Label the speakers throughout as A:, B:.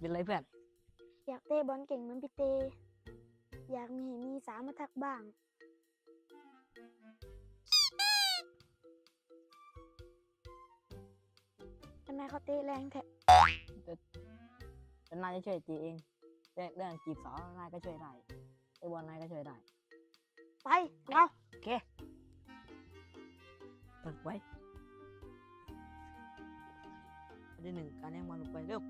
A: เป็นไรเพื่อน
B: อยากเตะบอลเก่งเหมือนพี่เต อยากมีให้มีสาวมาทักบ้าง ทำไมเขาเตะแรงแท้
A: แต่นายจะช่วยจีเองเรื่องเรื่องจีบสาวนายก็ช่วยได้ไอ้บอลนายก็ช่วยได้
B: ไปเรา
A: โอเคฝึกไว้ข้อที่หนึ่งการแย่งบอลลงไปเร็ว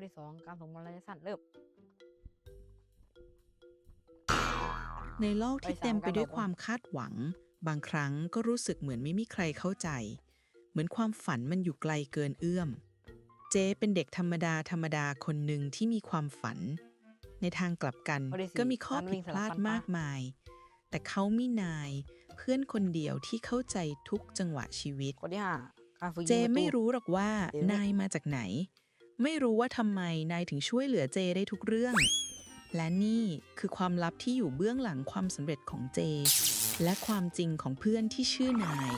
A: ข้อที่สองการส่งบอลระยะสั้นเริ่ม
C: ในโลกที่
A: ไปสาม
C: เต็มไปด้วย
A: การออก
C: ความคาดหวัง บางครั้งก็รู้สึกเหมือนไม่มีใครเข้าใจ เหมือนความฝันมันอยู่ไกลเกินเอื้อม เจเป็นเด็กธรรมดาธรรมดาคนหนึ่งที่มีความฝัน ในทางกลับกัน
A: ข้อที่สี่
C: ก็มีข้อ
A: การวิ่
C: ผิด
A: งส
C: พ
A: ลับ
C: ลาด
A: ฟันปลาม
C: มากมาย แต่เขามีนายเพื่อนคนเดียวที่เข้าใจทุกจังหวะชีวิต
A: ข้อที่ห้าการฝึกยิง
C: เจ
A: ประตู
C: ไม่รู้หรอกว่า
A: เจไม่
C: นายมาจากไหน ไม่รู้ว่าทำไมนายถึงช่วยเหลือเจได้ทุกเรื่อง และนี่คือความลับที่อยู่เบื้องหลังความสำเร็จของเจ และความจริงของเพื่อนที่ชื่อนาย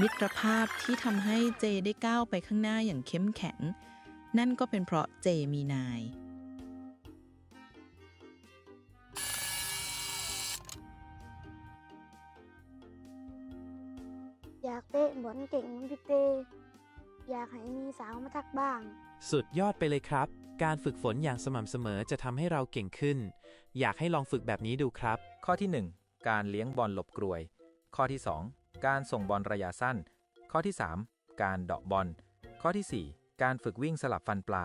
C: มิตรภาพที่ทำให้เจได้ก้าวไปข้างหน้าอย่างเข้มแข็ง นั่นก็เป็นเพราะเจมีนาย
B: อยากเตะบอลเก่งเหมือนพี่เต อยากให้มีสาวมาทักบ้าง
D: สุดยอดไปเลยครับ การฝึกฝนอย่างสม่ำเสมอจะทำให้เราเก่งขึ้น อยากให้ลองฝึกแบบนี้ดูครับ
E: ข้อที่ 1 การเลี้ยงบอลหลบกลวย ข้อที่ 2 การส่งบอลระยะสั้น ข้อที่ 3 การเดาะบอล ข้อทีสี่ 4 การฝึกวิ่งสลับฟันปลา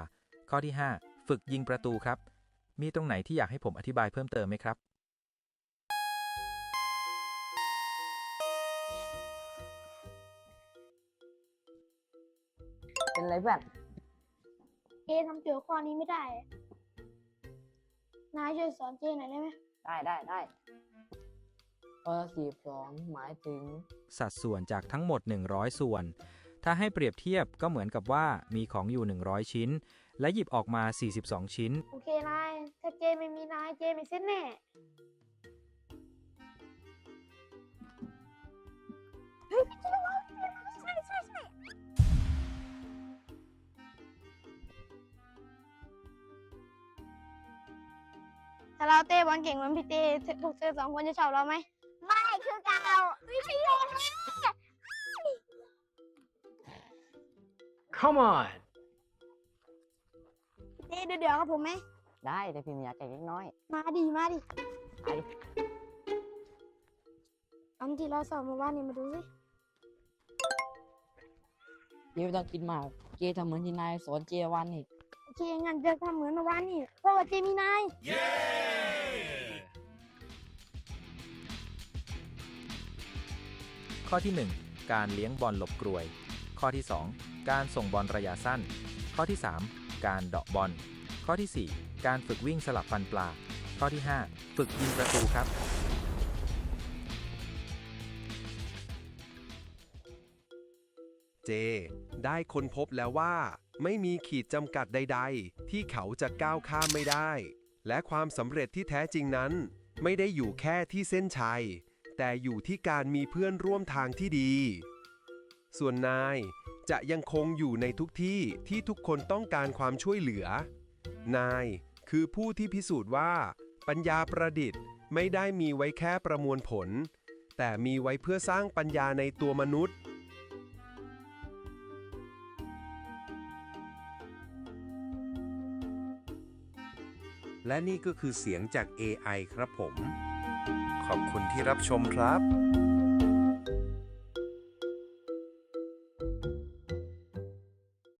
E: ข้อที่ 5 ฝึกยิงประตูครับ มีตรงไหนที่อยากให้ผมอธิบายเพิ่มเติมไหมครับ
A: เป็นไรเพื่อน
B: เจ ทำโจทย์ข้อนี้ไม่ได้ นายช่วยสอนเจหน่อยได้ไหม
A: ได้ได้ได้เออสี่สองหมายถึง
E: สัดส่วนจากทั้งหมด 100 ส่วน ถ้าให้เปรียบเทียบก็เหมือนกับว่ามีของอยู่ 100 ชิ้น และหยิบออกมา 42 ชิ้น
B: โอเคนาย ถ้าเจไม่มีนายเจไม่เส้นแน่ ถ้าเราเตะบอลเก่งเหมือนพี่เตพวกเธอสองคนจะชอบเราไหมไม่คือเก่าไม่ใช่เลย
F: Come on.
B: เจ๊เดี๋ยวเดี๋ยวกับผมไหม
A: ได้แต่พิมพ์อยากแก่เล็กน้อย
B: มาดิมาดิ
A: ไปดิ
B: อันที่เราสอบเมาว่านนี่มาดูสิ
A: เจไม่ต้องกินมากเจทำเหมือนที่นายสอนเจวันนี่
B: โอ เคงั้นจะทำเหมือนเมาว่านนี่เพราะว่าเจมีนาย
E: ข้อที่ 1 การเลี้ยงบอลหลบกลวย ข้อที่ 2 การส่งบอลระยะสั้น ข้อที่ 3 การเดาะบอล ข้อทีสี่ 4 การฝึกวิ่งสลับฟันปลา ข้อที่ 5 ฝึกยิงประตูครับ
G: เจ ได้ค้นพบแล้วว่า ไม่มีขีดจำกัดใด ๆ ที่เขาจะก้าวข้ามไม่ได้ และความสำเร็จที่แท้จริงนั้น ไม่ได้อยู่แค่ที่เส้นชัย แต่อยู่ที่การมีเพื่อนร่วมทางที่ดี ส่วนนายจะยังคงอยู่ในทุกที่ที่ทุกคนต้องการความช่วยเหลือ นายคือผู้ที่พิสูจน์ว่า ปัญญาประดิษฐ์ไม่ได้มีไว้แค่ประมวลผล แต่มีไว้เพื่อสร้างปัญญาในตัวมนุษย์ และนี่ก็คือเสียงจาก AI ครับผม ขอบคุณที่รับชมครับ